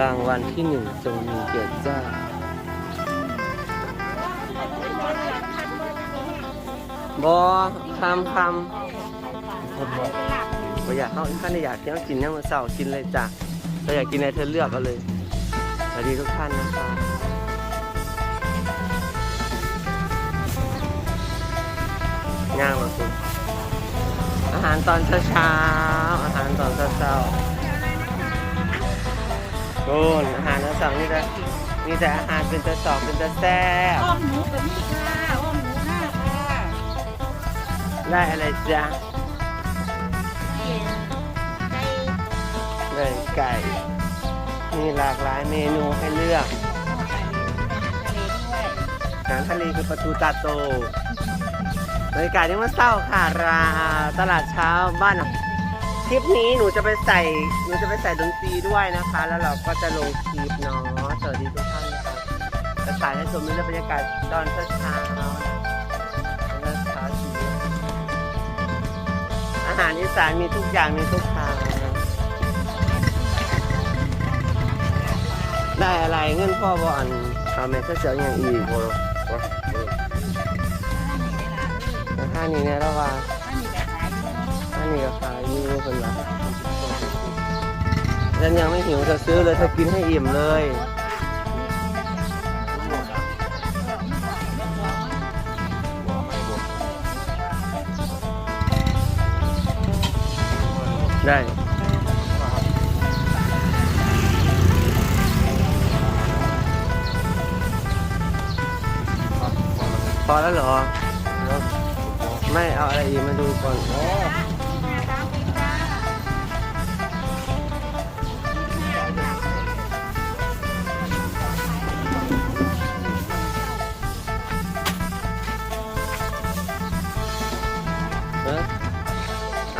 รางวัลที่หนึ่งจงมีเกียรติเจ้าบอคำคำบ่อยากเข้าท่านอยากเที่ยวกินเนี่ยมันเสาร์กินเลยจ้ะเราอยากกินอะไรเธอเลือกเอาเลยสวัสดีทุกท่านนะคะง่ายมากคุณอาหารตอนเช้าๆอาหารตอนเช้าๆ คุณอาหารตอนเช้านี่แต่มีแต่อาหารเป็นตะสองเป็นตะแซ่บอ้อมหมูกับนี่ค่ะอ้อมหมูห้าค่ะได้อะไรจ๊ะเย็นไก่ได้ไก่มีหลากหลายเมนูให้เลือกทะเลด้วยอาหารทะเลคือประตูตาโตบรรยากาศที่มันเศร้าค่ะราตลาดเช้าบ้าน คลิปนี้หนูจะไปใส่หนูจะไปใส่ดนตรีด้วยนะคะ แล้วเราก็จะลงคลิปเนาะสวัสดีทุกท่านนะคะจะถ่ายให้ชมนี่บรรยากาศตอนเช้าเช้าอนเช้าชีอาหารอีสานมีทุกอย่างมีทุกทางได้อะไรเงินพ่อบอลเอาแม่เสียอย่างอีกบ่ราคานี้เนี่ยเราว่า นนี้ก็ขายอยู่เนาะอันนี้ก็ขายอยู่คนละฉันยังไม่หิวจะซื้อเลยเธอกินให้อิ่มเลยได้พอแล้วเหรอ ไม่เอาอะไรอีกมาดูก่อน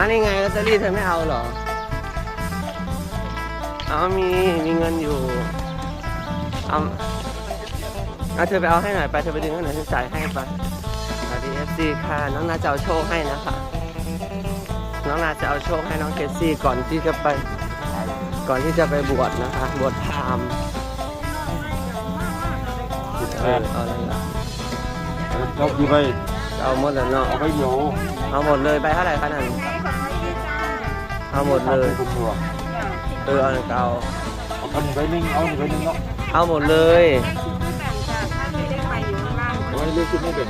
นนี้ไงลอตเตอรี่เธอไม่เอาเหรอ เอามีมีเงินอยู่ เอาเอาเธอไปเอาให้หน่อยไปเธอไปดึงให้หน่อยฉันจ่ายให้ไปสวัสดีเอฟซีค่ะ น้องนาจะเอาโชคให้นะคะ น้องนาจะเอาโชคให้น้องเคสซี่ก่อนที่จะไป ก่อนที่จะไปบวชนะคะ บวชพราหมณ์เออเอาอะไรล่ะเราดีไปเอาหมดแล้วเนาะเอาไปเดี๋ยวเอาหมดเลยไปเท่าไหร่คะนั่น เอาหมดเลยคุณตัวเออเอาหนึ่งเอาเอาหนึ่งไปนึ่งเอาหนึ่งไปนึ่งเนาะเอาหมดเลย เอาไว้เลือกชุดไม่เป็น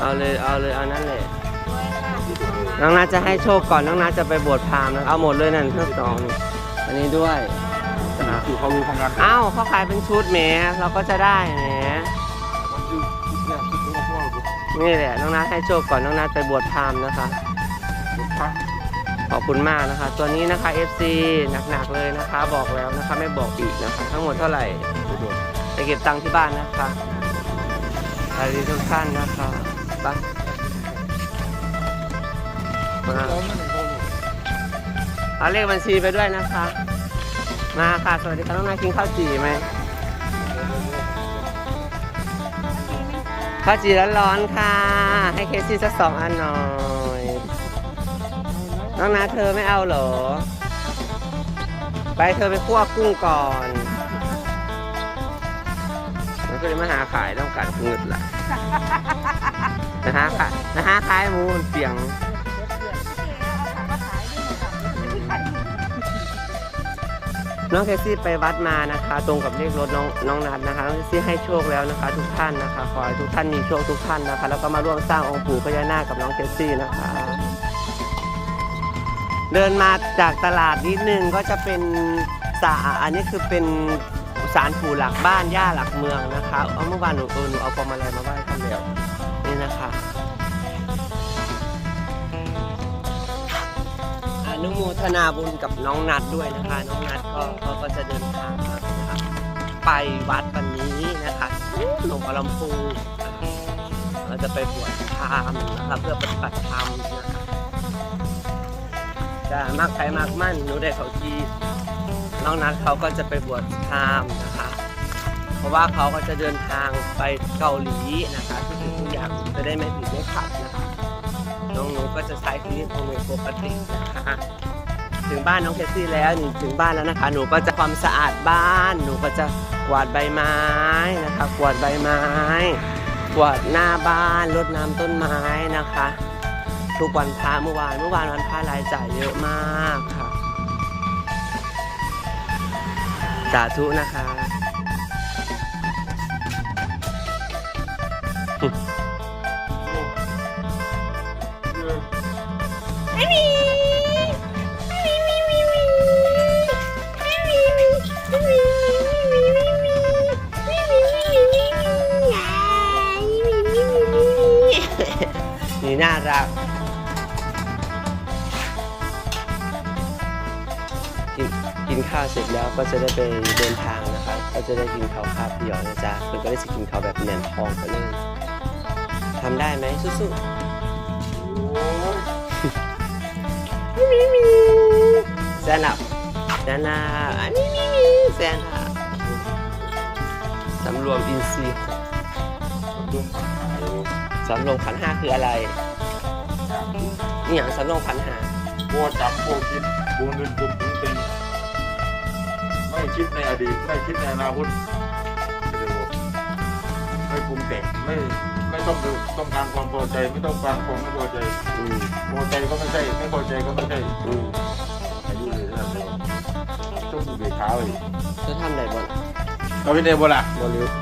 เอาเลยเอาเลยเอานั่นเลยน้องนาจะให้โชคก่อนน้องนาจะไปบวชพราหมณ์นะเอาหมดเลยนั่นทั้งสองนี่อันนี้ด้วยคือเขารู้ทำงานอ้าวเขาขายเป็นชุดแหมเราก็จะได้แหมมันคือชุดแรกชุดนี้ก็พวกเรานี่แหละน้องนัทให้โชคก่อนน้องนัทไปบวชพราหมณ์นะคะ พัก ขอบคุณมากนะคะ ตัวนี้นะคะ FC หนักๆเลยนะคะ บอกแล้วนะคะไม่บอกอีกนะคะ ทั้งหมดเท่าไหร่ไปเก็บตังค์ที่บ้านนะคะสวัสดีทุกท่านนะคะไปมาเอาเลขบัญชีไปด้วยนะคะ มาค่ะสวัสดีค่ะน้องนายกินข้าวจี่ไหมข้าวจี่ร้อนๆค่ะ ให้เคซี่สักสองอันหน่อย น้องนาเธอไม่เอาเหรอ ไปเธอไปคั่วกุ้งก่อนมันก็เลยมาหาขายต้องกัดเงึดละนะฮะค่ะนะฮะขายหมูมันเปียง น้องเคซี่ไปวัดมานะคะ ตรงกับเลขรถน้องน้องนัดนะคะน้องเคซี่ให้โชคแล้วนะคะ ทุกท่านนะคะ ขอให้ทุกท่านมีโชคทุกท่านนะคะ แล้วก็มาร่วมสร้างองค์ปู่พญานาคกับน้องเคซี่นะคะ เดินมาจากตลาดนิดนึงก็จะเป็นสาอันนี้คือเป็นสารปู่หลักบ้านย่าหลักเมืองนะคะเอาเมื่อวานหนูเออหนูเอาพวงมาลัยมาไหว้ท่านแล้วนี่นะคะอนุโมทนาบุญกับน้องนัดด้วยนะคะ น้องนัดก็เขาก็จะเดินทางมานะคะไปวัดวันนี้นะคะหลวงพ่อลำพูเราจะไปบวชพราหมนะคะเพื่อปฏิบัติธรรมนะคะ จะมากใครมากมั่นหนูได้เขาทีน้องนัดเขาก็จะไปบวชพราหมณ์นะคะ เพราะว่าเขาก็จะเดินทางไปเกาหลีนะคะทุกสิ่งทุกอย่างจะได้ไม่ติดไม่ขัดนะคะน้องหนูก็จะใช้ชีวิตของหนูปกตินะคะถึงบ้านน้องเคสซี่แล้วหนูถึงบ้านแล้วนะคะ หนูก็จะความสะอาดบ้าน หนูก็จะกวาดใบไม้นะคะกวาดใบไม้กวาดหน้าบ้านรดน้ำต้นไม้นะคะ ทุกวันพระเมื่อวานเมื่อวานวันพระรายจ่ายเยอะมากค่ะสาธุนะคะไม่มีไม่ ข้าวเสร็จแล้วก็จะได้ไปเดินทางนะคะก็จะได้กินข้าวคาบเดียวนะจ๊ะคุณก็ได้จะกินข้าวแบบแน่นทองไปเลยทำได้ไหมสู้ๆมีมีแซนับแซนับอันนี้มีมีแซนับสำรวมอินทรีย์สำรวมขันห้าคืออะไรนี่อย่างสำรวมขันห้าโบจับโบคิดโบนึกบุมถึงเป็น ไม่คิดในอดีต ไม่คิดในอนาคตไม่ปรุงแต่งไม่ไม่ต้องต้องการความพอใจ ไม่ต้องการความไม่พอใจอืมพอใจก็ไม่ใช่ไม่พอใจก็ไม่ใช่อืมอายุเลยนะต้องดูเบรกเท้าอีกจะทำได้บ่ล่ะเอาไปเดบล่ะบ่รู้อั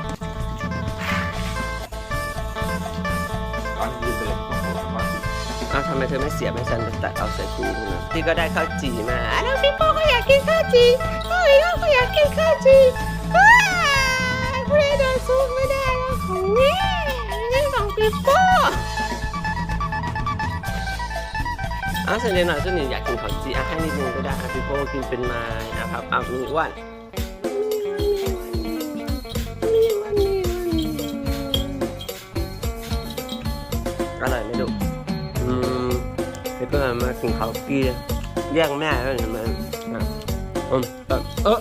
อ้าวทำไมเธอไม่เสียบให้ฉันแต่เอาใส่ตู้ดูนะพี่ก็ได้ข้าวจี่มาอะน้องพี่โป้ก็อยากกินข้าวจี่น้องอีก็ก็อยากกินข้าวจี่อ้าวผู้ใดเดินสู้ไม่ได้แล้วของนี่นี่ของพี่โป้เอาเสร็จเลยหน่อยส่วนหนึ่งอยากกินข้าวจี่อะให้นิดนึงก็ได้อะพี่โป้กินเป็นไม้อะครับเอามีอ้วน กินข้าวกี้แย่งแม่แล้วเนี่ยมันอืมเออเออ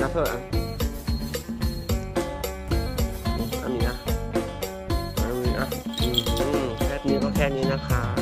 นับเพื่อนอันนี้นะอันนี้นะอืมแค่นี้ก็แค่นี้นะคะ